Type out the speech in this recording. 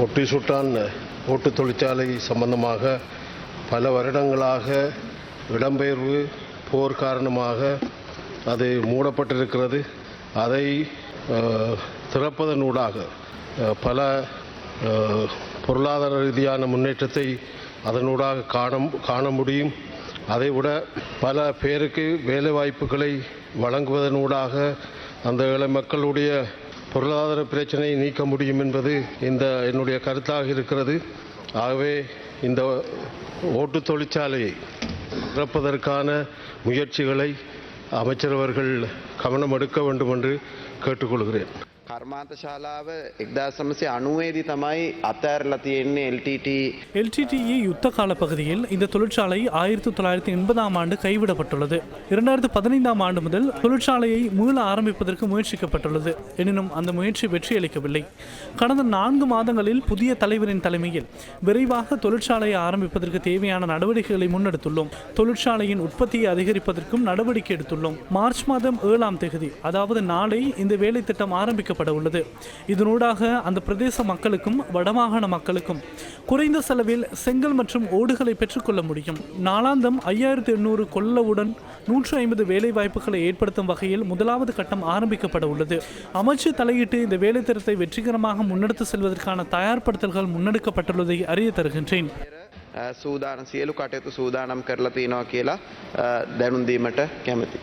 ஒட்டி சுட்டான் ஓட்டு தொழிற்சாலை சம்பந்தமாக பல வருடங்களாக இடம்பெயர்வு போர் காரணமாக அது மூடப்பட்டிருக்கிறது. அதை திறப்பதனூடாக பல பொருளாதார ரீதியான முன்னேற்றத்தை அதனூடாக காண காண முடியும். அதைவிட பல பேருக்கு வேலை வாய்ப்புகளை வழங்குவதனூடாக அந்த ஏழை மக்களுடைய பொருளாதார பிரச்சனையை நீக்க முடியும் என்பது இந்த என்னுடைய கருத்தாக இருக்கிறது. ஆகவே இந்த ஓட்டு தொழிற்சாலையை திறப்பதற்கான முயற்சிகளை அமைச்சர் அவர்கள் கவனம் எடுக்க வேண்டும் என்று கேட்டுக்கொள்கிறேன். කර්මාන්ත ශාලාව එක්දා සමසය අනුවේදි තමයි අතඇරලා තියෙන්නේ LTT எல்டிடிஇ யுத்த கால பகுதியில் இந்த தொழிற்சாலை ஆயிரத்தி தொள்ளாயிரத்தி எண்பதாம் ஆண்டு கைவிடப்பட்டுள்ளது இரண்டாயிரத்து பதினைந்தாம் ஆண்டு முதல் தொழிற்சாலையை மீள ஆரம்பிப்பதற்கு முயற்சிக்கப்பட்டுள்ளது எனினும் அந்த முயற்சி வெற்றியளிக்கவில்லை கடந்த நான்கு மாதங்களில் புதிய தலைவரின் தலைமையில் விரைவாக தொழிற்சாலையை ஆரம்பிப்பதற்கு தேவையான நடவடிக்கைகளை முன்னெடுத்துள்ளோம் தொழிற்சாலையின் உற்பத்தியை அதிகரிப்பதற்கும் நடவடிக்கை எடுத்துள்ளோம் மார்ச் மாதம் ஏழாம் தேதி அதாவது நாளை இந்த வேலை திட்டம் ஆரம்பிக்கப்பட உள்ளது இதனூடாக அந்த பிரதேச மக்களுக்கும் வடமாகாண மக்களுக்கும் குறைந்த செலவில் செங்கல் மற்றும் ஓடுகளை பெற்றுக்கொள்ள முடியும் நாளாந்தம் ஐயாயிரத்து எண்ணூறு கொள்ளவுடன் நூற்று ஐம்பது வேலை வாய்ப்புகளை ஏற்படுத்தும் வகையில் முதலாவது கட்டம் ஆரம்பிக்கப்பட உள்ளது அமைச்சு தலையிட்டு இந்த வேலை திட்டத்தை வெற்றிகரமாக முன்னெடுத்து செல்வதற்கான தயார்படுத்தல்கள் முன்னெடுக்கப்பட்டுள்ளதை அறிய தருகின்றேன் සූදාන සියලු කටයුතු සූදානම් කරලා තියෙනවා කියලා අ, දැනුම් දීමට කැමති.